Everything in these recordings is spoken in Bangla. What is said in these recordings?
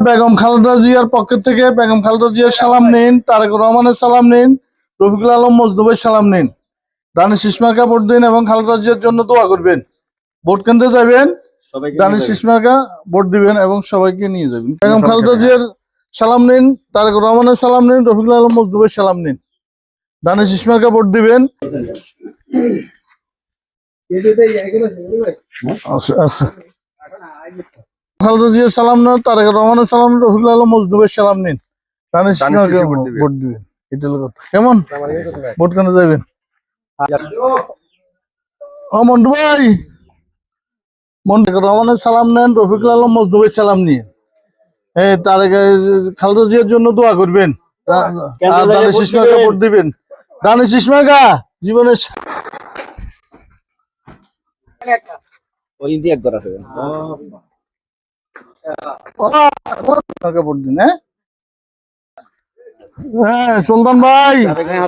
বেগম খালেদা জিয়ার পক্ষ থেকে বেগম খালেদা জিয়ার সালাম নিন তারেক রহমানের সালাম নিন রফিকুল আলম মজদুবের সালাম নিন। দানিশ ইসমার্কা ভোট দিন এবং খালেদা জিয়ার জন্য দোয়া করবেন। ভোট কেন্দ্রে যাবেন দানিশ ইসমার্কা ভোট দিবেন এবং সবাইকে নিয়ে যাবেন। বেগম খালেদা জিয়ার সালাম নিন তারেক রহমানের সালাম নিন রফিকুল আলম মজদুবের সালাম নিন। দানিশ ইসমার্কা ভোট দিবেন। আচ্ছা আচ্ছা। খালেদা জিয়ার সালাম নিন তারেক রহমানের সালাম নিন রফিকুল আলম মজদুবের সালাম নিন। ভোট দিবেন। এটা কথা। কেমন? ভোট কেন যাবেন ও মন্টু ভাই মন্টু রহমানের সালাম নেন রফিকুল আলম মজদুবের সালাম নিয়ে। এই তারেক খালেদা জিয়ার জন্য দোয়া করবেন। ভোট দিবেন। দানিশ ইসমার্কা জীবনের করা হবে টাকা ভোট দিন হ্যাঁ? হ্যাঁ সুলতান ভাই।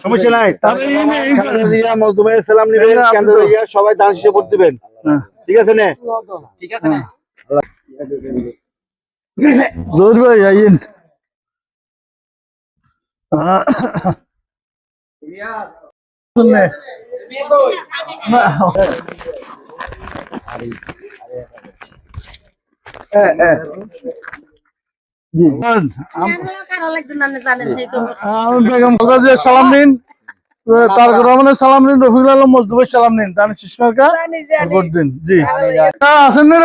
সমস্যা নাই। সালাম নিবেন সবাই দান হিসেবে ভোট দিবেন। হ্যাঁ। ঠিক আছে নে? জোর ভাই আইন না সালাম নিন। তারক রহমানের সালাম নিন রফিকুল আলম মজদুবের সালাম নিন দানিশ ইসমার্কা জানি জানি। ভোট দিন জি। হ্যাঁ, আসেন না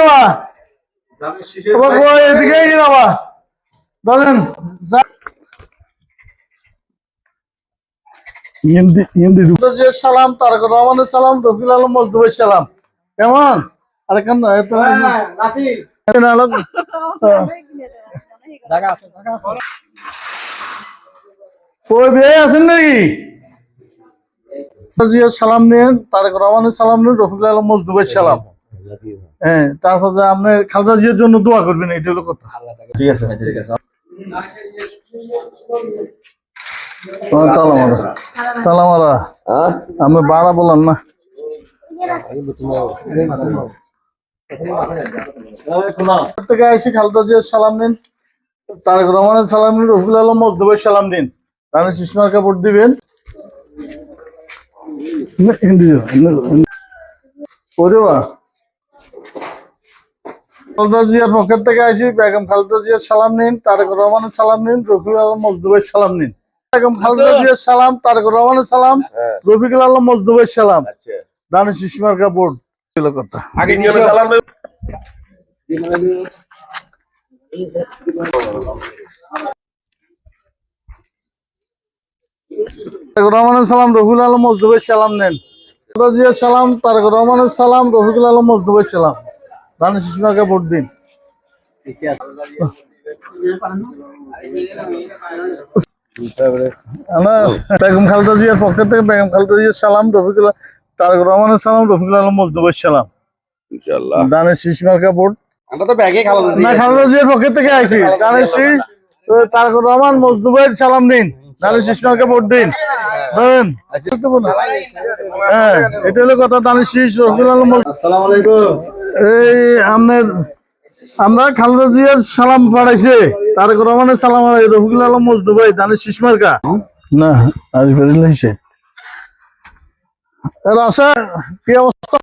বাবা, এদিকে এগিয়ে ধরেন যা- হিন্দি হিন্দি খালেদা জিয়ার সালাম তারক রহমানের সালাম রফিকুল আলম মজদুবের সালাম। কেমন? আরে কেন আছেন নাকি? সালাম নিন তারেক রহমানের সালাম নিন রফিকুল আলম মজদুবের সালাম। হ্যাঁ তারপর খালেদা জিয়ার জন্য দোয়া করবেন এটা হলো কথা। ঠিক আছে। ঠিক আছে আমি বাড়া বললাম না। থেকে আইসি খালেদা জিয়ার সালাম নিন। তারেক রহমানের সালাম নিন রফিকুল আলম মজদুবের সালাম নিন। তাহলে শিশমার কাপড় দিবেন। না, হিন্দি দিও, হিন্দি দিও, হিন্দি। ওরে বা খালেদা জিয়ার পক্ষের থেকে আইসি বেগম খালেদা জিয়ার সালাম নিন তারেক রহমানের সালাম নিন রফিকুল আলম মজদুবের সালাম নিন। বেগম খালেদা জিয়ার সালাম তারেক রহমানের সালাম রফিকুল আলম মজদুবের সালাম। দানিশ ইসমার কাপড় ছিল কথা। আগে নিয়মে সালাম দেব। রহমানের সালাম রফিকুল আলম মজদুবের সালাম নেন। খালেদা জিয়ার সালাম তারেক রহমানের সালাম রফিকুল আলম মজদুবের সালাম। দানিশ ইসমারকে ভোট দিন। বেগম খালেদা জিয়ার পক্ষ থেকে বেগম খালেদা জিয়ার সালাম রফিকুল তারেক রহমানের সালাম রফিকুল আলম মজদুবের সালাম। আমরা তো ব্যাগে খাওয়া না খালেদা জিয়ার পক্ষ থেকে আইসি দানিশ তারেক রহমান মজদুবের সালাম দিন। ধরেন। হ্যাঁ এটা হলো কথা দানিশ রফিকুল আলম মজদুব আসসালামু আলাইকুম। এই আপনার আমরা খালেদা জিয়ার সালাম পাঠাইছে। তারেক রহমানের সালাম রফিকুল আলম মজদু ভাই দানের শিশমার কা না ফেরিল হইছে এর আছে কি অবস্থা?